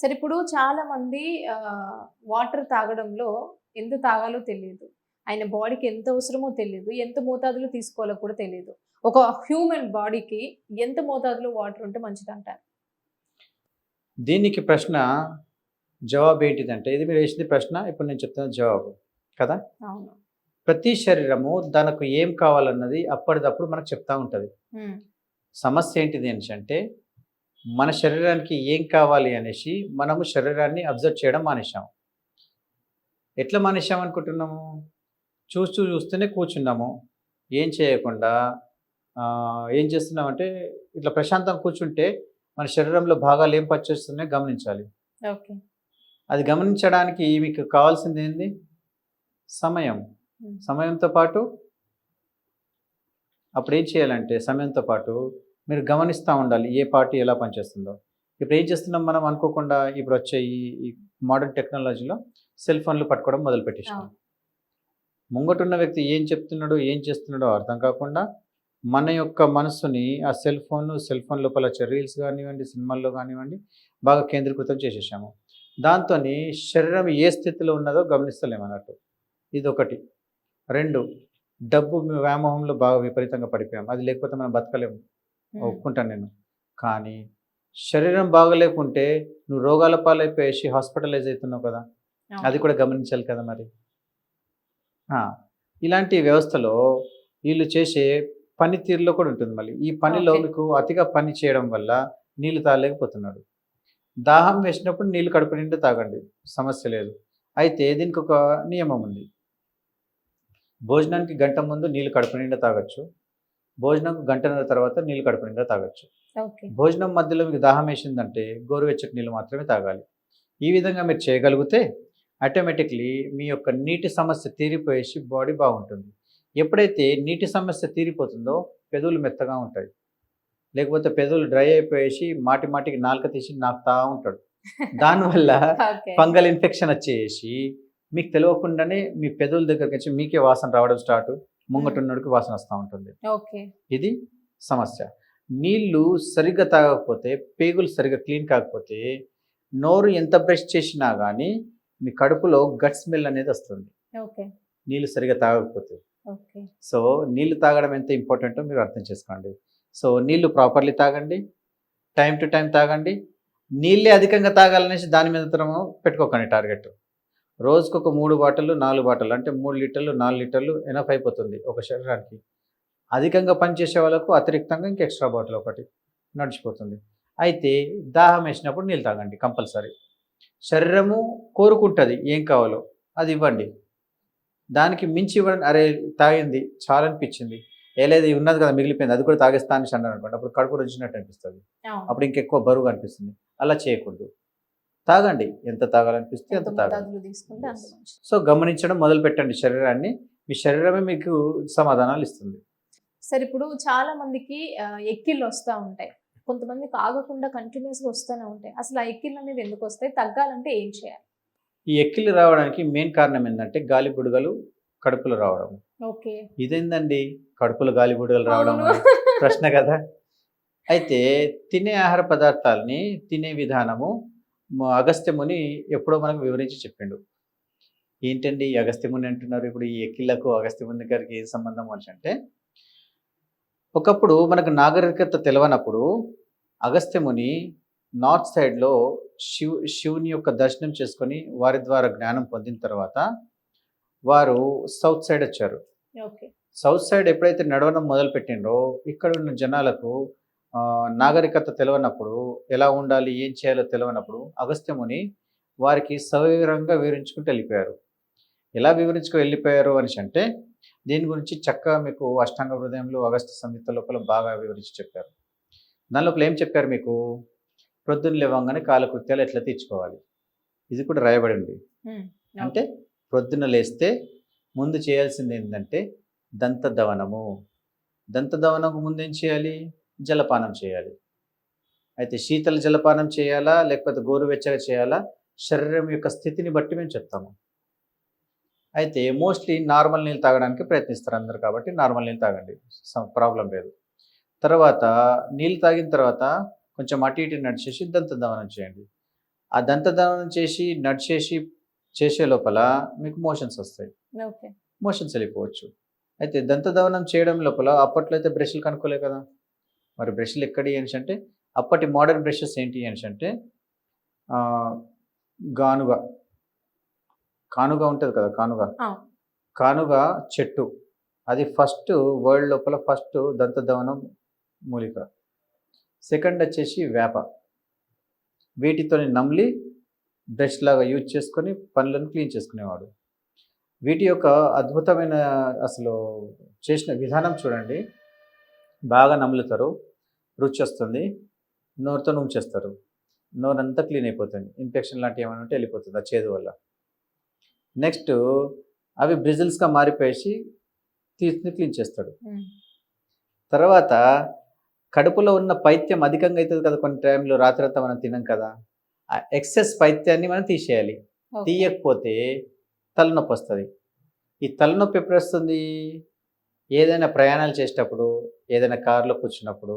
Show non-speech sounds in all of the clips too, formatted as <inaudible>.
సరే ఇప్పుడు చాలా మంది వాటర్ తాగడంలో ఎంత తాగాలో తెలియదు. ఆయన బాడీకి ఎంత అవసరమో తెలియదు. ఎంత మోతాదులో తీసుకోవాలో కూడా తెలియదు. ఒక హ్యూమన్ బాడీకి ఎంత మోతాదులో వాటర్ ఉంటే మంచిది అంటారు దీనికి ప్రశ్న జవాబు ఏంటిదంటే ఇది మీరు వేసింది ప్రశ్న ఇప్పుడు నేను చెప్తున్న జవాబు కదా? అవును. ప్రతి శరీరము దానికి ఏం కావాలన్నది అప్పటిదప్పుడు మనకు చెప్తా ఉంటుంది. సమస్య ఏంటిది అంటే మన శరీరానికి ఏం కావాలి అనేసి మనము శరీరాన్ని అబ్జర్వ్ చేయడం మానేశాం. ఎట్లా మానేశాం అనుకుంటున్నాము? చూస్తూ చూస్తూనే కూర్చున్నాము. ఏం చేయకుండా ఏం చేస్తున్నామంటే ఇట్లా ప్రశాంతంగా కూర్చుంటే మన శరీరంలో భాగాలు ఏం పనిచేస్తున్నాయో గమనించాలి. ఓకే. అది గమనించడానికి మీకు కావాల్సింది ఏంది? సమయం. సమయంతో పాటు అప్పుడు ఏం చేయాలంటే సమయంతో పాటు మీరు గమనిస్తూ ఉండాలి ఏ పార్టీ ఎలా పనిచేస్తుందో. ఇప్పుడు ఏం చేస్తున్నాం మనం అనుకోకుండా ఇప్పుడు వచ్చే ఈ ఈ మోడర్న్ టెక్నాలజీలో సెల్ ఫోన్లు పట్టుకోవడం మొదలు పెట్టేసాం. ముంగటున్న వ్యక్తి ఏం చెప్తున్నాడో ఏం చేస్తున్నాడో అర్థం కాకుండా మన యొక్క మనసుని ఆ సెల్ ఫోన్ సెల్ ఫోన్ లోపల వచ్చే రీల్స్ కానివ్వండి సినిమాల్లో కానివ్వండి బాగా కేంద్రీకృతం చేసేసాము. దాంతో శరీరం ఏ స్థితిలో ఉన్నదో గమనిస్తలేమన్నట్టు ఇది ఒకటి రెండు డబ్బు వ్యామోహంలో బాగా విపరీతంగా పడిపోయాం. అది లేకపోతే మనం బతకలేము. ఒప్పుకుంటాను నేను. కానీ శరీరం బాగలేకుంటే నువ్వు రోగాల పాలైపోయేసి హాస్పిటలైజ్ అవుతున్నావు కదా. అది కూడా గమనించాలి కదా మరి. ఆ, ఇలాంటి వ్యవస్థలో వీళ్ళు చేసే పనితీరులో కూడా ఉంటుంది మళ్ళీ. ఈ పనిలో. మీకు అతిగా పని చేయడం వల్ల నీళ్ళు తాగలేకపోతున్నాడు దాహం వేసినప్పుడు నీళ్ళు కడుపు నిండా తాగండి. సమస్య లేదు. అయితే దీనికి ఒక నియమం ఉంది. భోజనానికి గంట ముందు నీళ్ళు కడుపు నిండా తాగొచ్చు. భోజనం గంటన్నర తర్వాత నీళ్ళు కడుపు నిండా తాగొచ్చు భోజనం మధ్యలో మీకు దాహం వేసిందంటే గోరువెచ్చటి నీళ్ళు మాత్రమే తాగాలి. ఈ విధంగా మీరు చేయగలిగితే ఆటోమేటిక్లీ మీ యొక్క నీటి సమస్య తీరిపోయేసి బాడీ బాగుంటుంది. ఎప్పుడైతే నీటి సమస్య తీరిపోతుందో పెదవులు మెత్తగా ఉంటాయి. లేకపోతే పెదవులు డ్రై అయిపోయేసి మాటి మాటికి నాలుక తీసి నాకుతా ఉంటాడు. దానివల్ల ఫంగల్ ఇన్ఫెక్షన్ వచ్చేసి మీకు తెలియకుండానే మీ పెదవుల దగ్గరికి వచ్చి మీకే వాసన రావడం స్టార్ట్. ముంగటున్నడికి వాసన వస్తూ ఉంటుంది. ఓకే. ఇది సమస్య. నీళ్ళు సరిగ్గా తాగకపోతే పేగులు సరిగ్గా క్లీన్ కాకపోతే నోరు ఎంత బ్రష్ చేసినా కానీ మీ కడుపులో గట్ స్మెల్ అనేది వస్తుంది. ఓకే. నీళ్ళు సరిగ్గా తాగకపోతే. ఓకే. సో నీళ్ళు తాగడం ఎంత ఇంపార్టెంటో మీరు అర్థం చేసుకోండి. సో నీళ్ళు ప్రాపర్లీ తాగండి. టైం టు టైం తాగండి. నీళ్ళే అధికంగా తాగాలనేసి దాని మీద పెట్టుకోకండి టార్గెట్. రోజుకు ఒక మూడు బాటిల్ నాలుగు బాటిల్ అంటే మూడు లీటర్లు నాలుగు లీటర్లు ఎనఫ్ అయిపోతుంది ఒక శరీరానికి. అధికంగా పనిచేసే వాళ్ళకు అతిరిక్తంగా ఇంక ఎక్స్ట్రా బాటిల్ ఒకటి నడిచిపోతుంది. అయితే దాహం వేసినప్పుడు నీళ్ళు తాగండి కంపల్సరీ. శరీరము కోరుకుంటుంది ఏం కావాలో అది ఇవ్వండి. దానికి మించి ఇవ్వండి అరే తాగింది చాలా అనిపించింది ఏ లేదు ఉన్నది కదా మిగిలిపోయింది అది కూడా తాగేస్తా అని అనుకోండి అప్పుడు కడుపు రుచినట్టు అనిపిస్తుంది. అప్పుడు ఇంకెక్కువ బరువు అనిపిస్తుంది. అలా చేయకూడదు. తాగండి. ఎంత తాగాలనిపిస్తే ఎంత తాగండి. సో గమనించడం మొదలు పెట్టండి శరీరాన్ని. మీ శరీరమే మీకు సమాధానాలు ఇస్తుంది. సరే ఇప్పుడు చాలా మందికి ఎక్కిళ్ళు వస్తూ ఉంటాయి. కొంతమందికి ఆగకుండా కంటిన్యూస్గా వస్తూనే ఉంటాయి. అసలు ఆ ఎక్కిళ్ళు అనేది ఎందుకు వస్తాయి? తగ్గాలంటే ఏం చేయాలి? ఈ ఎక్కిళ్ళు రావడానికి మెయిన్ కారణం ఏంటంటే గాలి బుడగలు కడుపులో రావడం. ఓకే. ఇదేందండి? కడుపులో గాలి బుడగలు రావడం. ప్రశ్న కదా. అయితే తినే ఆహార పదార్థాలని తినే విధానము అగస్త్యముని ఎప్పుడో మనకు వివరించి చెప్పిండు. ఏంటండి ఈ అగస్త్యముని అంటున్నారు? ఇప్పుడు ఈ ఎక్కిళ్ళకు అగస్త్యముని గారికి ఏం సంబంధం అని అంటే ఒకప్పుడు మనకు నాగరికత తెలవనప్పుడు అగస్త్యముని నార్త్ సైడ్లో శివ్ శివుని యొక్క దర్శనం చేసుకొని వారి ద్వారా జ్ఞానం పొందిన తర్వాత వారు సౌత్ సైడ్ వచ్చారు. సౌత్ సైడ్ ఎప్పుడైతే నడవడం మొదలు పెట్టిండ్రో ఇక్కడ ఉన్న జనాలకు నాగరికత తెలియనప్పుడు ఎలా ఉండాలి ఏం చేయాలో తెలియనప్పుడు అగస్త్యముని వారికి సవివరంగా వివరించుకుంటూ వెళ్ళిపోయారు. ఎలా వివరించుకు వెళ్ళిపోయారు అనేసి అంటే దీని గురించి చక్కగా మీకు అష్టాంగ హృదయంలో అగస్త్య సంహిత లోపల బాగా వివరించి చెప్పారు. దాని లోపల ఏం చెప్పారు మీకు? ప్రొద్దున లేవంగానే కాలకృత్యాలు ఎట్లా తీర్చుకోవాలి? ఇది కూడా రాయబడి ఉంది. అంటే ప్రొద్దున లేస్తే ముందు చేయాల్సింది ఏంటంటే దంతదవనము. దంతదవనకు ముందు ఏం చేయాలి? జలపానం చేయాలి. అయితే శీతల జలపానం చేయాలా? లేకపోతే గోరువెచ్చగా చేయాలా? శరీరం యొక్క స్థితిని బట్టి మేము చెప్తాము. అయితే మోస్ట్లీ నార్మల్ నీళ్ళు తాగడానికి ప్రయత్నిస్తారు అందరు కాబట్టి నార్మల్ నీళ్ళు తాగండి. ప్రాబ్లం లేదు. తర్వాత నీళ్ళు తాగిన తర్వాత కొంచెం అటు ఇటు నడిచేసి దంతదవనం చేయండి. ఆ దంతధావనం చేసి నడిచేసి చేసే లోపల మీకు మోషన్స్ వస్తాయి. ఓకే. మోషన్స్ వెళ్ళిపోవచ్చు. అయితే దంతధావనం చేయడం లోపల అప్పట్లో అయితే బ్రష్లు కనుక్కోలే కదా? మరి బ్రష్లు ఎక్కడి అని అంటే అప్పటి మోడర్న్ బ్రషెస్ ఏంటి అని అంటే గానుగ. కానుగ ఉంటుంది కదా కానుగ. కానుగ చెట్టు. అది ఫస్ట్ వరల్డ్ లోపల ఫస్ట్ దంతధవనం మూలిక. సెకండ్ వచ్చేసి వేప. వీటితో నమ్లి బ్రష్ లాగా యూజ్ చేసుకొని పనులను క్లీన్ చేసుకునేవాడు. వీటి యొక్క అద్భుతమైన అసలు చేసిన విధానం చూడండి. బాగా నమ్ములుతారు రుచి వస్తుంది నోరుతో ఉంచేస్తారు నోరంతా క్లీన్ అయిపోతుంది. ఇన్ఫెక్షన్ లాంటివి ఏమైనా ఉంటే వెళ్ళిపోతుంది ఆ చేదు వల్ల. నెక్స్ట్ అవి బ్రిజిల్స్గా మారిపోయేసి తీసి క్లీన్ చేస్తాడు. తర్వాత కడుపులో ఉన్న పైత్యం అధికంగా అవుతుంది కదా కొన్ని టైంలో రాత్రంతా మనం తినం కదా. ఆ ఎక్సెస్ పైత్యాన్ని మనం తీసేయాలి. తీయకపోతే తలనొప్పి వస్తుంది. ఈ తలనొప్పి ఎప్పుడు వస్తుంది ఏదైనా ప్రయాణాలు చేసేటప్పుడు ఏదైనా కారులో కూర్చున్నప్పుడు.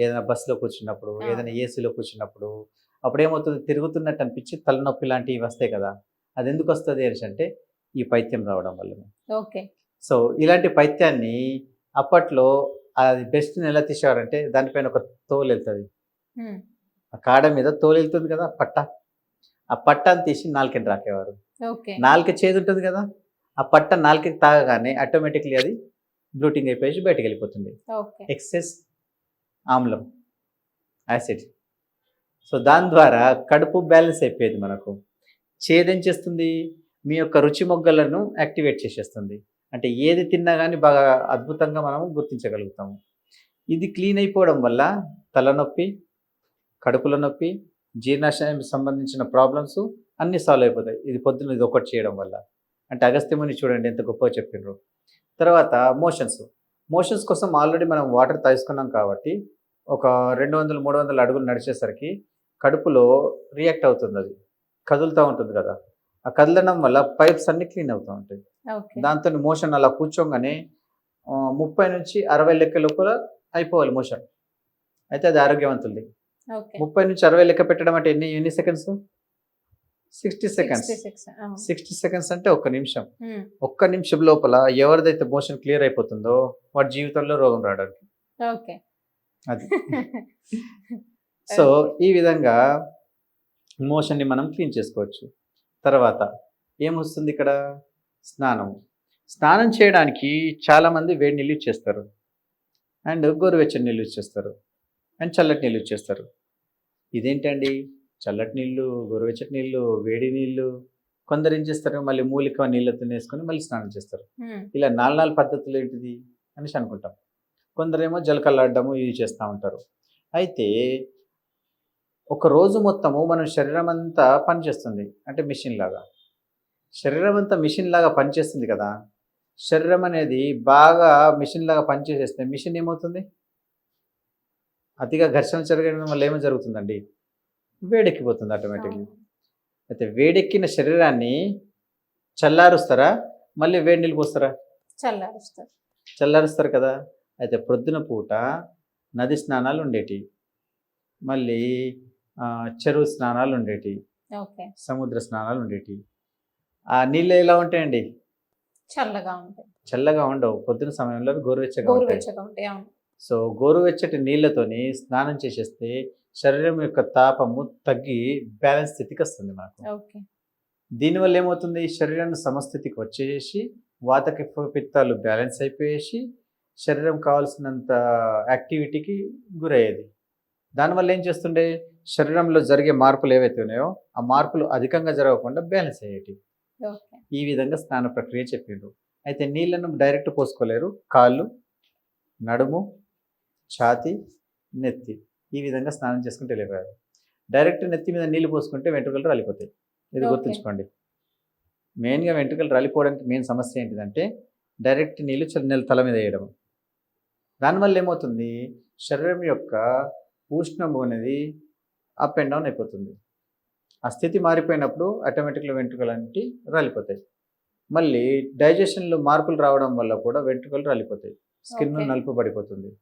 ఏదైనా బస్సులో కూర్చున్నప్పుడు. ఏదైనా ఏసీలో కూర్చున్నప్పుడు అప్పుడు ఏమవుతుంది తిరుగుతున్నట్టు అనిపించి తలనొప్పి లాంటివి వస్తాయి కదా అది ఎందుకు వస్తుంది అంటే ఈ పైత్యం రావడం వల్ల. ఓకే. సో ఇలాంటి పైత్యాన్ని అప్పట్లో అది బెస్ట్ని ఎలా తీసేవారంటే దానిపైన ఒక తోలు వెళ్తుంది. ఆ కాడ మీద తోలు వెళ్తుంది కదా పట్ట. ఆ పట్టాన్ని తీసి నాలుకని రాకేవారు. ఓకే. నాలుక చేదు ఉంటుంది కదా ఆ పట్ట నాలుకకి తాగగానే ఆటోమేటిక్లీ అది బ్లూటింగ్ అయిపోయి బయటకు వెళ్ళిపోతుంది ఎక్సెస్ ఆమ్లం యాసిడ్ సో దాని ద్వారా కడుపు బ్యాలెన్స్ అయిపోయేది మనకు. చేదేం చేస్తుంది మీ యొక్క రుచి మొగ్గలను యాక్టివేట్ చేసేస్తుంది. అంటే ఏది తిన్నా కానీ బాగా అద్భుతంగా మనము గుర్తించగలుగుతాము. ఇది క్లీన్ అయిపోవడం వల్ల తలనొప్పి కడుపుల నొప్పి జీర్ణాశయానికి సంబంధించిన ప్రాబ్లమ్స్ అన్నీ సాల్వ్ అయిపోతాయి. ఇది పొద్దున్న ఇది ఒకటి చేయడం వల్ల. అంటే అగస్త్యముని చూడండి ఎంత గొప్పగా చెప్పిండ్రు తర్వాత మోషన్స్. మోషన్స్ కోసం ఆల్రెడీ మనం వాటర్ తీసుకున్నాం కాబట్టి ఒక రెండు వందలు మూడు వందల అడుగులు నడిచేసరికి కడుపులో రియాక్ట్ అవుతుంది అది. కదులుతూ ఉంటుంది కదా. ఆ కదలడం వల్ల పైప్స్ అన్ని క్లీన్ అవుతూ ఉంటాయి. దాంతో మోషన్ అలా కూర్చోగానే ముప్పై నుంచి అరవై లెక్క లోపల అయిపోవాలి మోషన్. అయితే అది ఆరోగ్యవంతులది. ఓకే. ముప్పై నుంచి అరవై లెక్క పెట్టడం అంటే ఎన్ని ఎన్ని సెకండ్స్? Sixty seconds. 66, అవును. సిక్స్టీ సెకండ్స్ అంటే ఒక్క నిమిషం. ఒక్క నిమిషం లోపల ఎవరిదైతే మోషన్ క్లియర్ అయిపోతుందో వాడి జీవితంలో రోగం రావడానికి. ఓకే. అది. <laughs> సో ఈ విధంగా మోషన్ని మనం క్లీన్ చేసుకోవచ్చు. తర్వాత ఏమొస్తుంది ఇక్కడ? స్నానం. స్నానం చేయడానికి చాలామంది వేడి నీళ్ళు చేస్తారు. అండ్ గోరువెచ్చని నీళ్ళు చేస్తారు. అండ్ చల్లటి నీళ్ళు చేస్తారు. ఇదేంటండి? చల్లటి నీళ్ళు గోరువెచ్చటి నీళ్ళు వేడి నీళ్ళు కొందరు ఏం చేస్తారు? మళ్ళీ మూలిక నీళ్ళతో వేసుకొని మళ్ళీ స్నానం చేస్తారు. ఇలా నాలుగు నాలుగు పద్ధతులు ఏంటిది? అనేసి అనుకుంటాం. కొందరేమో జలకల్లాడము ఇవి చేస్తూ ఉంటారు. అయితే ఒక రోజు మొత్తము మన శరీరం అంతా పనిచేస్తుంది అంటే మిషన్ లాగా. శరీరం అంతా మిషన్ లాగా పనిచేస్తుంది కదా? శరీరం అనేది బాగా మిషన్ లాగా పనిచేసేస్తే మిషన్ ఏమవుతుంది? అతిగా ఘర్షణ జరగడం వల్ల ఏమో జరుగుతుందండి? వేడెక్కిపోతుంది ఆటోమేటిక్లీ అయితే వేడెక్కిన శరీరాన్ని చల్లారుస్తారా? మళ్ళీ వేడి నీళ్ళు పోస్తారా? చల్లారుస్తారు. చల్లారుస్తారు కదా. అయితే ప్రొద్దున పూట నది స్నానాలు ఉండేటి. మళ్ళీ చెరువు స్నానాలు ఉండేటి. సముద్ర స్నానాలు ఉండేటి. ఆ నీళ్ళు ఎలా ఉంటాయండి? చల్లగా ఉంటాయి. చల్లగా ఉండవు. పొద్దున సమయంలో గోరువెచ్చగా ఉంటాయి. గోరువెచ్చగా ఉంటాయి అవును. సో గోరువెచ్చటి నీళ్ళతోని స్నానం చేసేస్తే శరీరం యొక్క తాపము తగ్గి బ్యాలెన్స్ స్థితికి వస్తుంది మనకు. ఓకే. దీనివల్ల ఏమవుతుంది శరీరాన్ని సమస్థితికి వచ్చేసి వాతకి పిత్తాలు బ్యాలెన్స్ అయిపోయేసి శరీరం కావాల్సినంత యాక్టివిటీకి గురయ్యేది. దానివల్ల ఏం చేస్తుండే? శరీరంలో జరిగే మార్పులు ఏవైతే ఉన్నాయో ఆ మార్పులు అధికంగా జరగకుండా బ్యాలెన్స్ అయ్యేటి ఓకే. ఈ విధంగా స్నాన ప్రక్రియ చెప్పిండ్రు అయితే నీళ్ళను డైరెక్ట్ పోసుకోలేరు. కాళ్ళు నడుము ఛాతి నెత్తి. ఈ విధంగా స్నానం చేసుకుంటే వెళ్ళిపోయారు. డైరెక్ట్ నెత్తి మీద నీళ్ళు పోసుకుంటే వెంట్రుకలు రాలిపోతాయి. ఇది. గుర్తుంచుకోండి. మెయిన్గా వెంట్రుకలు రాలిపోవడానికి మెయిన్ సమస్య ఏంటిదంటే డైరెక్ట్ నీళ్ళు చల్ల నెల తల మీద వేయడం. దానివల్ల ఏమవుతుంది? శరీరం యొక్క ఉష్ణము అనేది అప్ అండ్ డౌన్ అయిపోతుంది. ఆ స్థితి మారిపోయినప్పుడు ఆటోమేటిక్గా వెంట్రుకలు అంటే రాలిపోతాయి. మళ్ళీ డైజెషన్లో మార్పులు రావడం వల్ల కూడా వెంట్రుకలు రాలిపోతాయి. స్కిన్. నలుపు పడిపోతుంది.